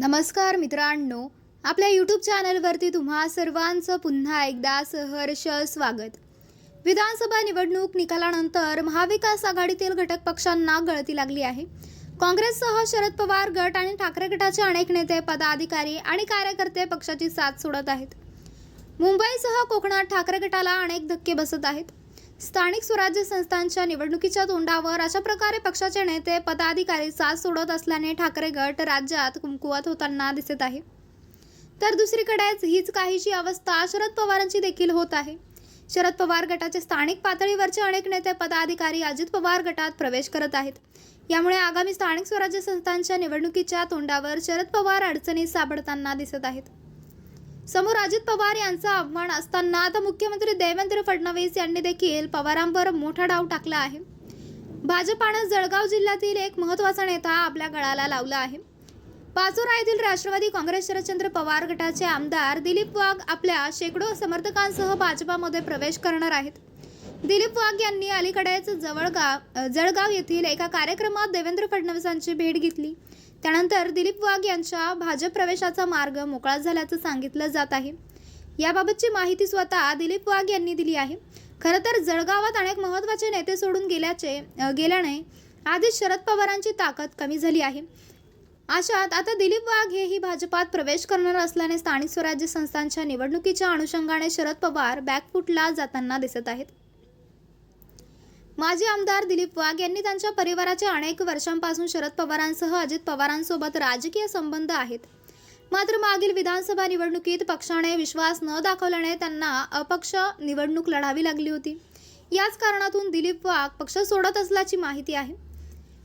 नमस्कार मित्रांनो आपल्या यूट्यूब चॅनलवरती तुम्हा सर्वांचं पुन्हा एकदा सहर्ष स्वागत. विधानसभा निवडणूक निकालानंतर महाविकास आघाडीतील घटक पक्षांना गळती लागली आहे. काँग्रेससह शरद पवार गट आणि ठाकरे गटाचे अनेक नेते पदाधिकारी आणि कार्यकर्ते पक्षाची साथ सोडत आहेत. मुंबईसह कोकणात ठाकरे गटाला अनेक धक्के बसत आहेत. स्थानिक स्वराज्य संस्थांच्या निवडणुकीच्या तोंडावर अशा प्रकारे पक्षाचे नेते पदाधिकारी साथ सोडत असल्याने ठाकरे गट राज्यात कुमकुवत होताना दिसत आहे. तर दुसरीकडेच हीच काहीशी अवस्था शरद पवारांची देखील होत आहे. शरद पवार गटाचे स्थानिक पातळीवरचे अनेक नेते पदाधिकारी अजित पवार गटात प्रवेश करत आहेत. यामुळे आगामी स्थानिक स्वराज्य संस्थांच्या निवडणुकीच्या तोंडावर शरद पवार अडचणीत सापडताना दिसत आहेत. समोर अजित पवार यांचा आव्हान असताना आता मुख्यमंत्री देवेंद्र फडणवीस यांनी देखील पवारांवर मोठा डाव टाकला आहे. भाजपानं जळगाव जिल्ह्यातील एक महत्त्वाचा नेता आपल्या गळाला लावला आहे. पाचोरा येथील राष्ट्रवादी काँग्रेस शरदचंद्र पवार गटाचे आमदार दिलीप वाघ आपल्या शेकडो समर्थकांसह भाजपामध्ये प्रवेश करणार आहेत. दिलीप वाघ यांनी अलीकडेच जवळगाव जळगाव येथील एका कार्यक्रमात देवेंद्र फडणवीसांची भेट घेतली. त्यानंतर दिलीप वाघ यांच्या भाजप प्रवेशाचा मार्ग मोकळा झाल्याचं सांगितलं जात आहे. याबाबतची माहिती स्वतः दिलीप वाघ यांनी दिली आहे. खरं तर जळगावात अनेक महत्त्वाचे नेते सोडून गेल्याचे गेल्याने आधीच शरद पवारांची ताकद कमी झाली आहे. अशात आता दिलीप वाघ हेही भाजपात प्रवेश करणार असल्याने स्थानिक स्वराज्य संस्थांच्या निवडणुकीच्या अनुषंगाने शरद पवार बॅकफुटला जाताना दिसत आहेत. माजी आमदार दिलीप वाघ यांनी त्यांच्या परिवाराचे अनेक वर्षांपासून शरद पवारांसह अजित पवारांसोबत राजकीय संबंध आहेत. मात्र मागील विधानसभा निवडणुकीत पक्षाने विश्वास न दाखवल्याने त्यांना अपक्ष निवडणूक लढावी लागली होती. याच कारणातून दिलीप वाघ पक्ष सोडत असल्याची माहिती आहे.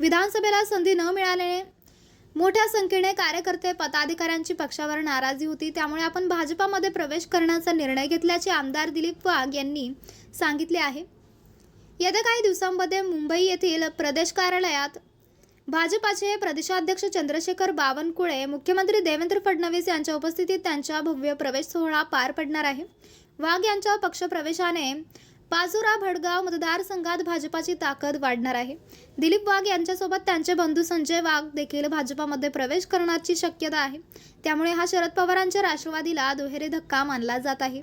विधानसभेला संधी न मिळाल्याने मोठ्या संख्येने कार्यकर्ते पदाधिकाऱ्यांची पक्षावर नाराजी होती. त्यामुळे आपण भाजपामध्ये प्रवेश करण्याचा निर्णय घेतल्याचे आमदार दिलीप वाघ यांनी सांगितले आहे. येत्या काही दिवसांमध्ये मुंबई येथील प्रदेश कार्यालयात भाजपाचे प्रदेशाध्यक्ष चंद्रशेखर बावनकुळे मुख्यमंत्री देवेंद्र फडणवीस यांच्या उपस्थितीत त्यांच्या भव्य प्रवेश सोहळा पार पडणार आहे. वाघ यांच्या पक्षप्रवेशाने पाचोरा भडगाव मतदारसंघात भाजपाची ताकद वाढणार आहे. दिलीप वाघ यांच्यासोबत त्यांचे बंधू संजय वाघ देखील भाजपामध्ये प्रवेश करण्याची शक्यता आहे. त्यामुळे हा शरद पवारांच्या राष्ट्रवादीला दुहेरी धक्का मानला जात आहे.